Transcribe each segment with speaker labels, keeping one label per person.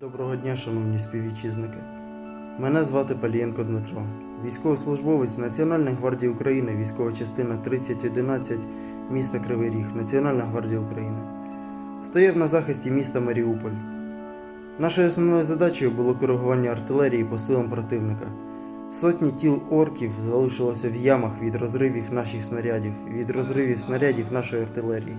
Speaker 1: Доброго дня, шановні співвітчизники. Мене звати Палієнко Дмитро, військовослужбовець Національної гвардії України, військова частина 3011, міста Кривий Ріг, Національна гвардія України. Стояв на захисті міста Маріуполь. Нашою основною задачею було коригування артилерії по силам противника. Сотні тіл орків залишилося в ямах від розривів наших снарядів, від розривів снарядів нашої артилерії.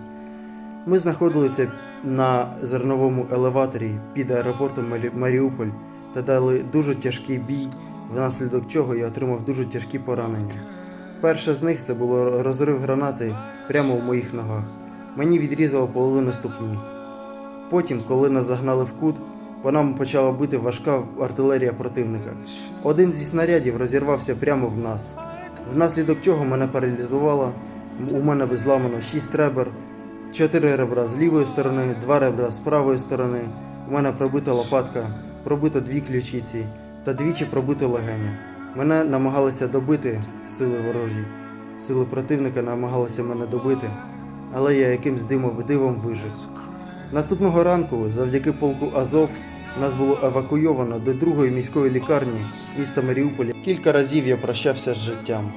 Speaker 1: Ми знаходилися на зерновому елеваторі під аеропортом Маріуполь та дали дуже тяжкий бій, внаслідок чого я отримав дуже тяжкі поранення. Перше з них це було розрив гранати прямо в моїх ногах. Мені відрізало половину ступні. Потім, коли нас загнали в кут, по нам почала бити важка артилерія противника. Один зі снарядів розірвався прямо в нас, внаслідок чого мене паралізувало. У мене зламано 6 ребер, 4 ребра з лівої сторони, 2 ребра з правої сторони. У мене пробита лопатка, пробито дві ключиці та двічі пробито легеня. Мене намагалися добити сили ворожі. Сили противника намагалися мене добити, але я якимсь димом дивом вижив. Наступного ранку, завдяки полку Азов, нас було евакуйовано до другої міської лікарні міста Маріуполя. Кілька разів я прощався з життям.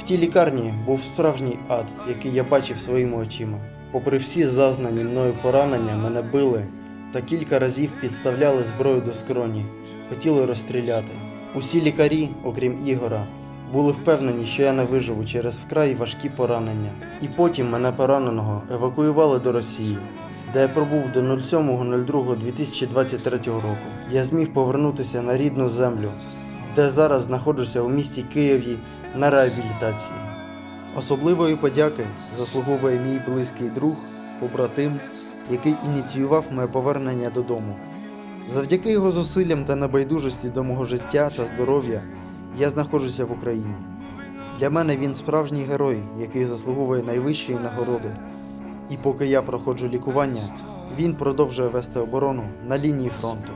Speaker 1: В тій лікарні був справжній ад, який я бачив своїми очима. Попри всі зазнані мною поранення, мене били та кілька разів підставляли зброю до скроні, хотіли розстріляти. Усі лікарі, окрім Ігора, були впевнені, що я не виживу через вкрай важкі поранення. І потім мене пораненого евакуювали до Росії, де я пробув до 07.02.2023 року. Я зміг повернутися на рідну землю, де зараз знаходжуся у місті Києві на реабілітації. Особливої подяки заслуговує мій близький друг, побратим, який ініціював моє повернення додому. Завдяки його зусиллям та небайдужості до мого життя та здоров'я я знаходжуся в Україні. Для мене він справжній герой, який заслуговує найвищої нагороди. І поки я проходжу лікування, він продовжує вести оборону на лінії фронту.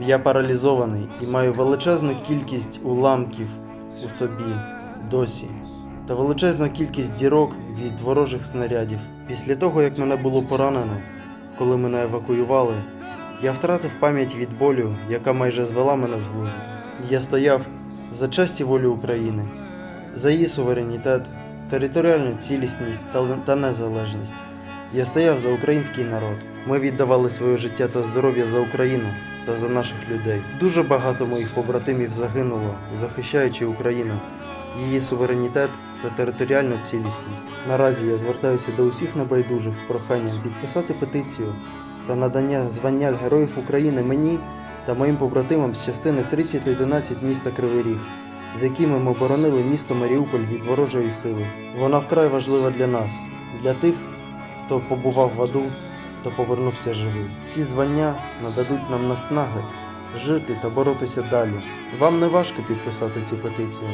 Speaker 1: Я паралізований і маю величезну кількість уламків у собі досі та величезну кількість дірок від ворожих снарядів. Після того, як мене було поранено, коли мене евакуювали, я втратив пам'ять від болю, яка майже звела мене з глузду. Я стояв за честь і волю України, за її суверенітет, територіальну цілісність та незалежність. Я стояв за український народ. Ми віддавали своє життя та здоров'я за Україну та за наших людей. Дуже багато моїх побратимів загинуло, захищаючи Україну, її суверенітет та територіальну цілісність. Наразі я звертаюся до усіх небайдужих з проханням підписати петицію та надання звання Героїв України мені та моїм побратимам з частини 3011 міста Кривий Ріг, з якими ми боронили місто Маріуполь від ворожої сили. Вона вкрай важлива для нас, для тих, хто побував в аду та повернувся живий. Ці звання нададуть нам наснаги жити та боротися далі. Вам не важко підписати цю петицію,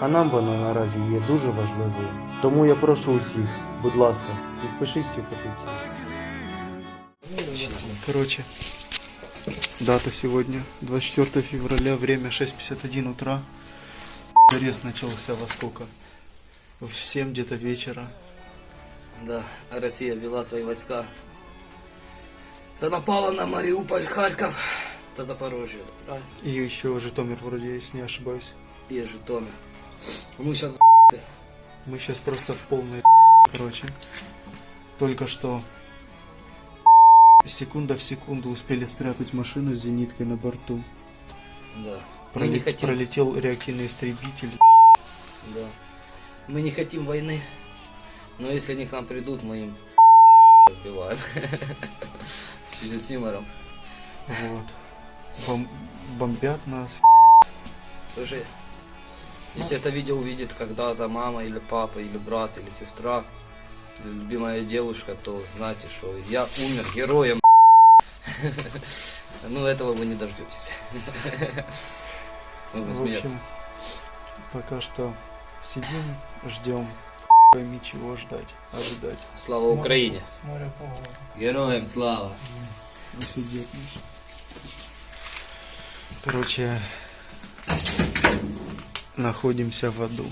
Speaker 1: а нам вона наразі є дуже важливою. Тому я прошу усіх, будь ласка, підпишіть цю петицію.
Speaker 2: Короче, дата сегодня, 24 февраля, время 6.51 утра. Арест начался во сколько? В 7 где-то вечера.
Speaker 3: Да, Россия ввела свои войска. Та напала на Мариуполь, Харьков, та Запорожье, правильно?
Speaker 2: И еще Житомир вроде, если не ошибаюсь.
Speaker 3: И Житомир. Мы сейчас
Speaker 2: Мы сейчас просто в полной короче. Только что секунда в секунду успели спрятать машину с зениткой на борту.
Speaker 3: Да. Мы не
Speaker 2: Проле-
Speaker 3: хотим.
Speaker 2: Пролетел реактивный истребитель.
Speaker 3: Да. Мы не хотим войны. Но если они к нам придут, мы им отбиваем. С юмором.
Speaker 2: Вот. Бом- бомбят нас.
Speaker 3: Слушай, если это видео увидит когда-то мама или папа, или брат, или сестра, или любимая девушка, то знайте, что я умер героем. Ну, этого вы не дождетесь.
Speaker 2: В общем, пока что сидим, ждем. Пойми, чего ждать, ожидать.
Speaker 3: Слава Украине! Героям слава!
Speaker 2: Короче, находимся в аду.